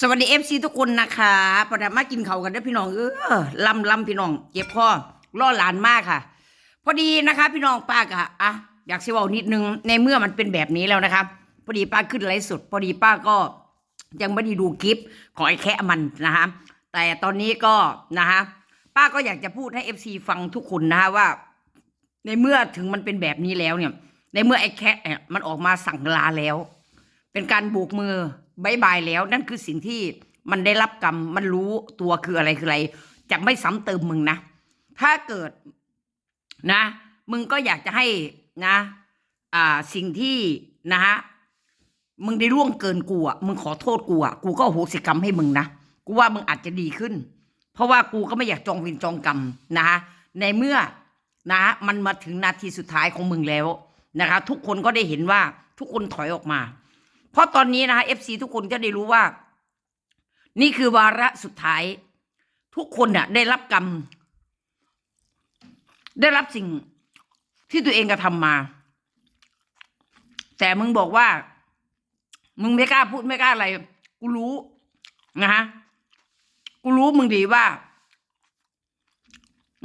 สวัสดีเอฟซีทุกคนนะคะประดามากินเขากันด้อพี่น้อง เออลำลำพี่น้อง เจ็บคอล่อหลานมากค่ะ พอดีนะคะ พี่น้องป้ากะอะอยากสิเว่านิดนึงในเมื่อมันเป็นแบบนี้แล้วนะคะพอดีป้าขึ้นไลฟ์สดพอดีป้าก็ยังไม่ได้ดูคลิปของไอ้แค่มันนะคะแต่ตอนนี้ก็นะคะป้าก็อยากจะพูดให้เอฟซีฟังทุกคนนะคะว่า ในเมื่อถึงมันเป็นแบบนี้แล้วเนี่ย ในเมื่อไอ้แค่เนี่ยมันออกมาสั่งลาแล้ว เป็นการโบกมือ บายบายแล้ว นั่นคือสิ่งที่มันได้รับกรรม มันรู้ตัวคืออะไรคืออะไร จะไม่ซ้ำเติมมึงนะ ถ้าเกิดนะ มึงก็อยากจะให้นะ อ่าสิ่งที่นะฮะมึงได้ล่วงเกินกูอะมึงขอโทษกูอะกูก็โหสิกรรมให้มึงนะกูว่ามึงอาจจะดีขึ้น เพราะว่ากูก็ไม่อยากจองเวรจองกรรมนะฮะในเมื่อนะมันมาถึงนาทีสุดท้ายของมึงแล้วนะคะ ทุกคนก็ได้เห็นว่าทุกคนถอยออกมา เพราะตอนนี้นะคะเอฟซีทุกคนจะได้รู้ว่า นี่คือวาระสุดท้าย ทุกคนน่ะ ได้รับกรรม ได้รับสิ่งที่ตัวเองกระทำมา แต่มึงบอกว่า มึงไม่กล้าพูดไม่กล้าอะไร กูรู้นะฮะกูรู้มึงดีว่า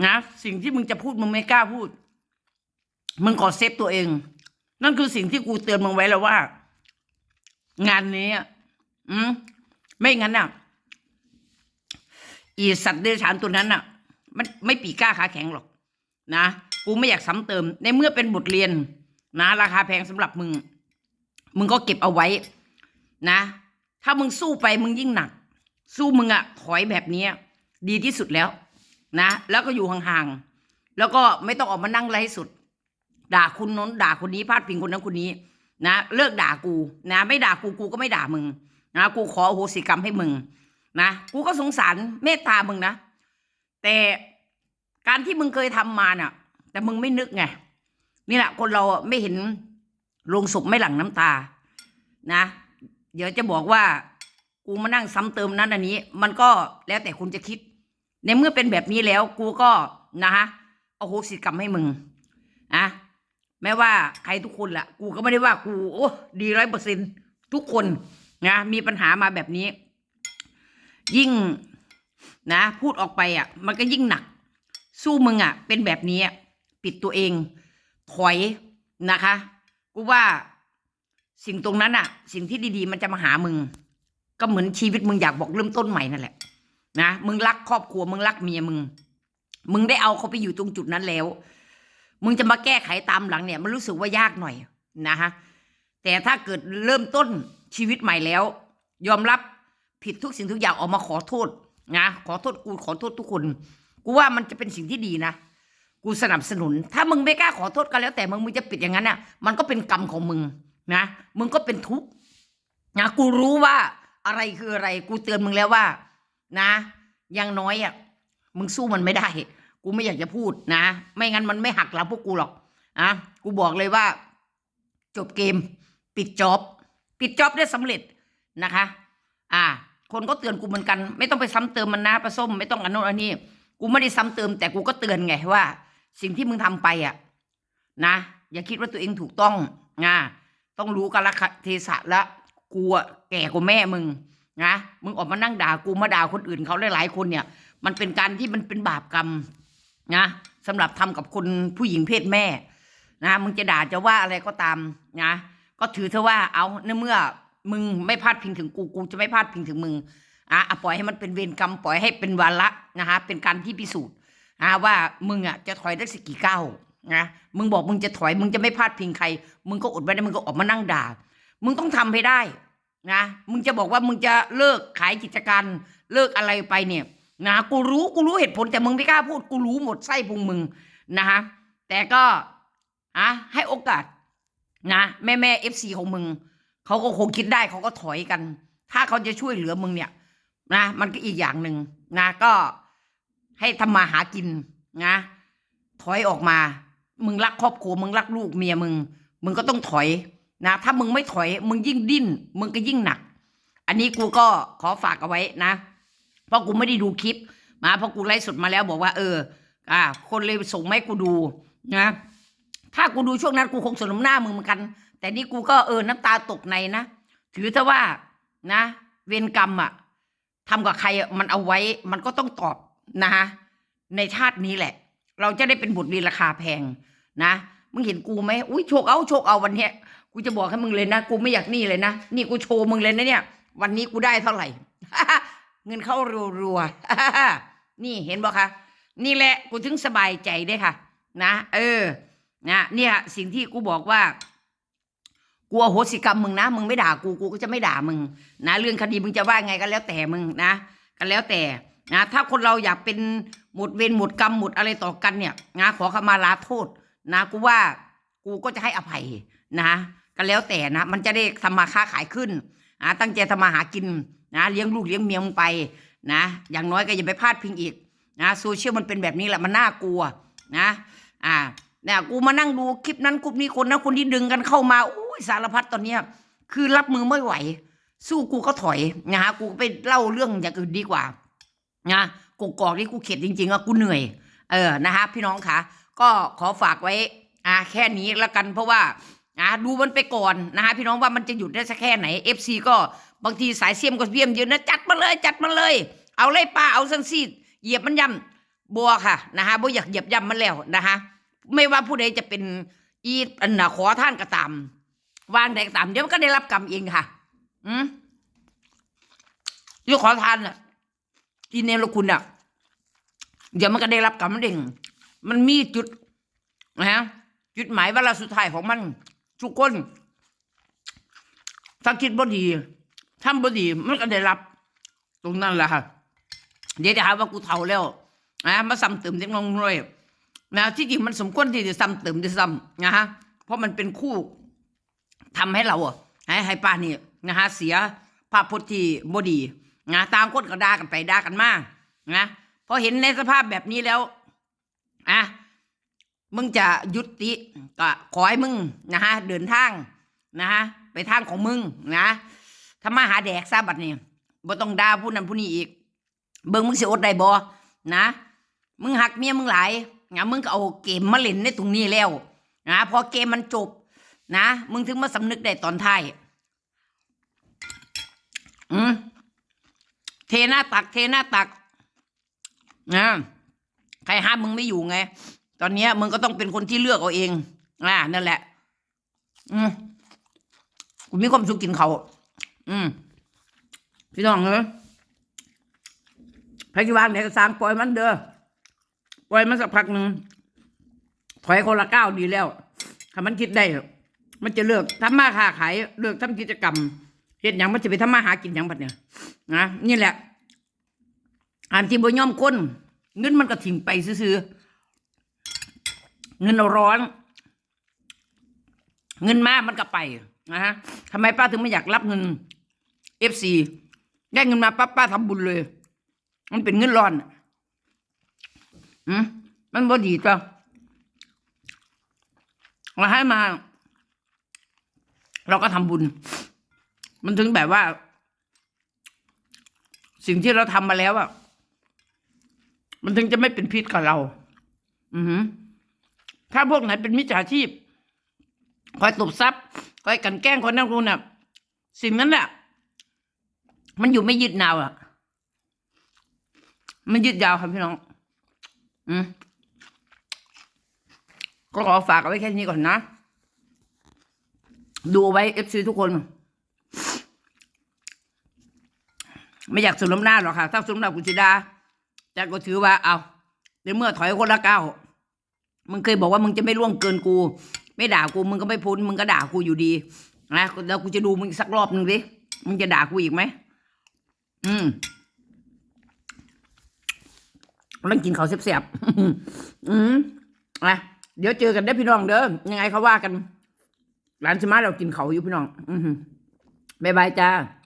นะ สิ่งที่มึงจะพูดมึงไม่กล้าพูด มึงขอเซฟตัวเอง นั่นคือสิ่งที่กูเตือนมึงไว้แล้วว่า งานนี้อะอืมไม่งั้นอะ อีสัตว์เดรัจฉานตัวนั้นอะ มันไม่ปีก้าขาแข็งหรอก นะกูไม่อยากซ้ำเติม ในเมื่อเป็นบทเรียน นะ ราคาแพงสำหรับมึง มึงก็เก็บเอาไว้ นะ ถ้ามึงสู้ไปมึงยิ่งหนัก สู้มึงอะถอยแบบเนี้ยดีที่สุดแล้ว นะ แล้วก็อยู่ห่างๆแล้วก็ไม่ต้องออกมานั่งไลฟ์สดด่าคุณน้นด่าคนนี้พาดพิงคนนั้นคนนี้ นะ เลิกด่ากูนะ ไม่ด่ากูกูก็ไม่ด่ามึงนะกูขออโหสิกรรมให้มึงนะกูก็สงสารเมตตามึงนะ แต่การที่มึงเคยทำมาน่ะ แต่มึงไม่นึกไงนี่แหละคนเราไม่เห็นลงศพไม่หลั่งน้ำตา นะ เดี๋ยวจะบอกว่ากูมานั่งซ้ำเติมนั้นอันนี้ มันก็แล้วแต่คุณจะคิด ในเมื่อเป็นแบบนี้แล้ว กูก็นะฮะเอาโหสิกรรมให้มึงนะ แม้ว่าใครทุกคนละกูก็ไม่ได้ว่ากูโอ้ดีร้อยเปอร์เซ็นทุกคนนะมีปัญหามาแบบนี้ ยิ่งนะ พูดออกไปอะ มันก็ยิ่งหนัก สู้มึงอะ เป็นแบบนี้ปิดตัวเอง ถอยนะคะ กูว่าสิ่งตรงนั้นอะ สิ่งที่ดีๆ มันจะมาหามึง ก็เหมือนชีวิตมึงอยากบอกเริ่มต้นใหม่นั่นแหละนะมึงรักครอบครัวมึงรักเมียมึง มึงได้เอาเขาไปอยู่ตรงจุดนั้นแล้ว มึงจะมาแก้ไขตามหลังเนี่ยมันรู้สึกว่ายากหน่อยนะฮะแต่ถ้าเกิดเริ่มต้นชีวิตใหม่แล้ว ยอมรับผิดทุกสิ่งทุกอย่างออกมาขอโทษนะขอโทษกูขอโทษทุกคน กูว่ามันจะเป็นสิ่งที่ดีนะ กูสนับสนุน ถ้ามึงไม่กล้าขอโทษก็แล้วแต่มึงมึงจะปิดอย่างนั้นอะ มันก็เป็นกรรมของมึงนะ มึงก็เป็นทุกข์นะกูรู้ว่าอะไรคืออะไร กูเตือนมึงแล้วว่า นะ ยังน้อยอะ มึงสู้มันไม่ได้ กูไม่อยากจะพูดนะ ไม่งั้นมันไม่หักหลังพวกกูหรอกอะกูบอกเลยว่า จบเกม ปิดจ็อบ ปิดจ็อบได้สำเร็จนะคะ อ่า คนก็เตือนกูเหมือนกัน ไม่ต้องไปซ้ำเติมมันนะปลาส้มไม่ต้องอันโน้นอันนี้ กูไม่ได้ซ้ำเติม แต่กูก็เตือนไงว่า สิ่งที่มึงทำไปอะนะ อย่าคิดว่าตัวเองถูกต้องนะต้องรู้กาลเทศะและกูอะแก่กว่าแม่มึงนะมึงออกมานั่งด่ากูมาด่าคนอื่นเขาหลายๆคนเนี่ย มันเป็นการที่มันเป็นบาปกรรม นะสำหรับทำกับคนผู้หญิงเพศแม่ นะมึงจะด่าจะว่าอะไรก็ตามนะก็ถือเถอะว่าเอาในเมื่อมึงไม่พลาดพิงถึงกูกูจะไม่พลาดพิงถึงมึงอะปล่อยให้มันเป็นเวรกรรมปล่อยให้เป็นวาระนะคะเป็นการที่พิสูจน์นะว่ามึงอะจะถอยได้สักกี่ก้าวนะมึงบอกมึงจะถอย มึงจะไม่พลาดพิงใคร มึงก็อดไม่ได้มึงก็ออกมานั่งด่า มึงต้องทำให้ได้นะมึงจะบอกว่ามึงจะเลิกขายกิจการเลิกอะไรไปเนี่ย นะกูรู้กูรู้เหตุผลแต่มึงไม่กล้าพูดกูรู้หมดไส้พุงมึงนะคะแต่ก็อะให้โอกาสนะแม่แม่เอฟซีของมึงเขาก็คงคิดได้เขาก็ถอยกัน ถ้าเขาจะช่วยเหลือมึงเนี่ยนะมันก็อีกอย่างหนึ่งนะก็ให้ทำมาหากินนะถอยออกมา มึงรักครอบครัวมึงรักลูกเมียมึง มึงก็ต้องถอยนะถ้ามึงไม่ถอย มึงยิ่งดิ้น มึงก็ยิ่งหนัก อันนี้กูก็ขอฝากเอาไว้นะ เพราะกูไม่ได้ดูคลิปมาเพราะกูไลฟ์สดมาแล้วบอกว่า เออ อ่า คนเลยส่งมาให้กูดูนะ ถ้ากูดูช่วงนั้นกูคงสนมหน้ามึงเหมือนกัน แต่นี่กูก็เออน้ำตาตกในนะถือซะว่านะ เวรกรรมอะทำกับใครมันเอาไว้ มันก็ต้องตอบนะคะในชาตินี้แหละ เราจะได้เป็นบทเรียนราคาแพงนะมึงเห็นกูไหมอุ้ยโชคเอาโชคเอาวันเนี้ยกูจะบอกให้มึงเลยนะ กูไม่อยากหนี่เลยนะ นี่กูโชว์มึงเลยนะเนี่ย วันนี้กูได้เท่าไหร่ เงินเข้ารัวๆนี่เห็นบ่คะนี่แหละกูถึงสบายใจได้ค่ะ นะ เออ นะเนี่ยสิ่งที่กูบอกว่ากูอโหสิกรรมมึงนะมึงไม่ด่ากูกูก็จะไม่ด่ามึง นะ เรื่องคดีมึงจะว่าไงก็แล้วแต่มึงนะก็แล้วแต่นะถ้าคนเราอยากเป็นหมดเวรหมดกรรมหมดอะไรต่อกันเนี่ยนะขอขมาลาโทษ นะกูว่ากูก็จะให้อภัยนะก็แล้วแต่นะ มันจะได้ทำมาค้าขายขึ้น นะตั้งใจทำมาหากินนะเลี้ยงลูกเลี้ยงเมียมึงไปนะอย่างน้อยก็อย่าไปพลาดพิงอีกนะโซเชียลมันเป็นแบบนี้แหละมันน่ากลัวนะอ่าเนี่ยกูมานั่งดูคลิปนั้นคลิปนี้คนนั้นคนที่ดึงกันเข้ามาอุ้ยสารพัดตอนเนี้ยคือรับมือไม่ไหว สู้กูก็ถอยนะฮะกูไปเล่าเรื่องอย่างอื่นดีกว่านะกูกอกนี่กูเข็ดจริงๆอะกูเหนื่อย เออนะฮะพี่น้องคะก็ขอฝากไว้อ่าแค่นี้แล้วกันเพราะว่า อ่าดูมันไปก่อนนะฮะพี่น้องว่ามันจะหยุดได้สักแค่ไหนเอฟซีก็บางทีสายเสียมก็เสียมเยอะนะจัดมาเลยจัดมาเลย เอาเลยป้าเอาสังซีดเหยียบมันย่ำบัวค่ะนะฮะบัวอยากเหยียบย่ำมันแล้วนะฮะไม่ว่าผู้ใดจะเป็นอีอันนะขอท่านก็ตามวางใดก็ตามเดี๋ยวมันก็ได้รับกรรมเองค่ะ อืมยี่ขอทานอะที่เนรคุณอะ เดี๋ยวมันก็ได้รับกรรมเด้งมันมีจุดนะฮะจุดหมายเวลาสุดท้ายของมัน ทุกคน ถ้าคิดบ่ดีทำบ่ดีมันก็ได้รับ ตรงนั้นแหละค่ะเดี๋ยวจะหาว่ากูเฒ่าแล้วนะมาซ้ำเติมเด็กน้องน้อยนะที่จริงมันสมควรที่จะซ้ำเติมด้วยซ้ำนะฮะเพราะมันเป็นคู่ทำให้เราอะให้ให้ป้านี่นะฮะเสียภาพพจน์ที่บ่ดีนะตางคนก็ด่ากันไปด่ากันมานะพอเห็นในสภาพแบบนี้แล้วอะ มึงจะยุติก็ขอให้มึงนะฮะเดินทางนะฮะไปทางของมึงนะถ้ามาหาแดกซะบัดนี้บ่ต้องด่าผู้นั้นผู้นี้อีก เบิ่งมึงสิอดได้บ่นะ มึงหักเมียมึงหลายนะมึงก็เอาเกมมาเล่นในตรงนี้แล้วนะพอเกมมันจบ นะมึงถึงมาสำนึกได้ตอนท้ายอืมเทหน้าตัก เทหน้าตักนะใครห้ามมึงไม่อยู่ไง ตอนนี้มึงก็ต้องเป็นคนที่เลือกเอาเองอ่านั่นแหละ อืมกูมีความสุขกินเขาอืมพี่น้องเอ้ยพยาบาลเนี่ยก็สร้างปล่อยมันเด้อปล่อยมันสักพักหนึ่งถอยคนละก้าวดีแล้วถ้ามันคิดได้ มันจะเลิกทำมาค้าขายเลิกทำกิจกรรมเห็นอย่างมันจะไปทำมาหากินอย่างบัดเนี่ยนะนี่แหละอันที่บ่ยอมคนเงินมันก็ทิ้งไปซื้อๆ เงินร้อน เงินมามันก็ไปนะฮะทำไมป้าถึงไม่อยากรับเงินเอฟซีได้เงินมาป้าป้าทำบุญเลย มันเป็นเงินร้อนอะอืมมันบ่ดีจ้ะเราให้มา เราก็ทำบุญ มันถึงแบบว่า สิ่งที่เราทำมาแล้วอะมันถึงจะไม่เป็นพิษกับเรา อือหือ ถ้าพวกไหนเป็นมิจฉาชีพ คอยตบทรัพย์คอยกันแกล้งคนนั้นคนน่ะ สิ่งนั้นแหละมันอยู่ไม่ยืดนาวอะมันยืดยาวครับพี่น้อง อืมก็ขอฝากเอาไว้แค่นี้ก่อนนะ ดูเอาไว้เอฟซีทุกคน ไม่อยากสมน้ำหน้าหรอกค่ะ ถ้าสมน้ำกุชิดาแต่ก็ถือว่าเอาในเมื่อถอยคนละก้าว มึงเคยบอกว่ามึงจะไม่ล่วงเกินกู ไม่ด่ากูมึงก็ไม่พ้นมึงก็ด่ากูอยู่ดีนะแล้วกูจะดูมึงสักรอบหนึ่งดิมึงจะด่ากูอีกไหมอืมต้องกินเขาวเสียบๆอืมอะเดี๋ยวเจอกันได้พี่น้องเด้อยังไงเขาว่ากันร้านสมาร์ทเรากินเขาอยู่พี่น้อง อือหือบ๊ายบายจ้า